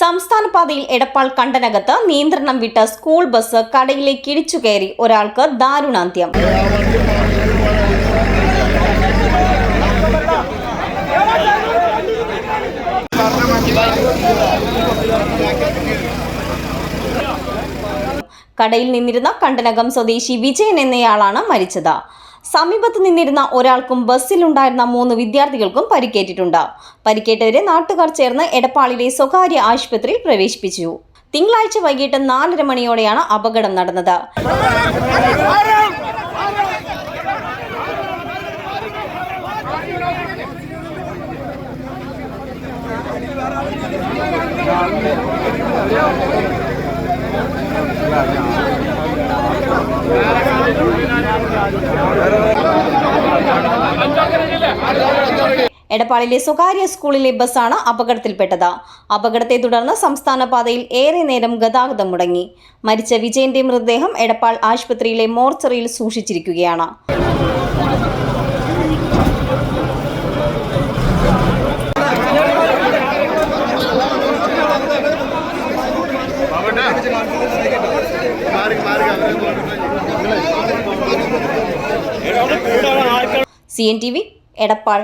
സംസ്ഥാന പാതയിൽ എടപ്പാൾ കണ്ടനകത്ത് നിയന്ത്രണം വിട്ട സ്കൂൾ ബസ് കടയിലേക്ക് ഇടിച്ചു കയറി ഒരാൾക്ക് ദാരുണാന്ത്യം. കടയിൽ നിന്നിരുന്ന കണ്ടനകം സ്വദേശി വിജയൻ എന്നയാളാണ് മരിച്ചത്. സമീപത്ത് നിന്നിരുന്ന ഒരാൾക്കും ബസ്സിലുണ്ടായിരുന്ന മൂന്ന് വിദ്യാർത്ഥികൾക്കും പരിക്കേറ്റിട്ടുണ്ട്. പരിക്കേറ്റവരെ നാട്ടുകാർ ചേർന്ന് എടപ്പാളിലെ സ്വകാര്യ ആശുപത്രിയിൽ പ്രവേശിപ്പിച്ചു. തിങ്കളാഴ്ച വൈകിട്ട് നാലര മണിയോടെയാണ് അപകടം നടന്നത്. എടപ്പാളിലെ സ്വകാര്യ സ്കൂളിലെ ബസ്സാണ് അപകടത്തിൽപ്പെട്ടത്. അപകടത്തെ തുടർന്ന് സംസ്ഥാന പാതയിൽ ഏറെ നേരം ഗതാഗതം മുടങ്ങി. മരിച്ച വിജയന്റെ മൃതദേഹം എടപ്പാൾ ആശുപത്രിയിലെ മോർച്ചറിയിൽ സൂക്ഷിച്ചിരിക്കുകയാണ്. C N T V Edappal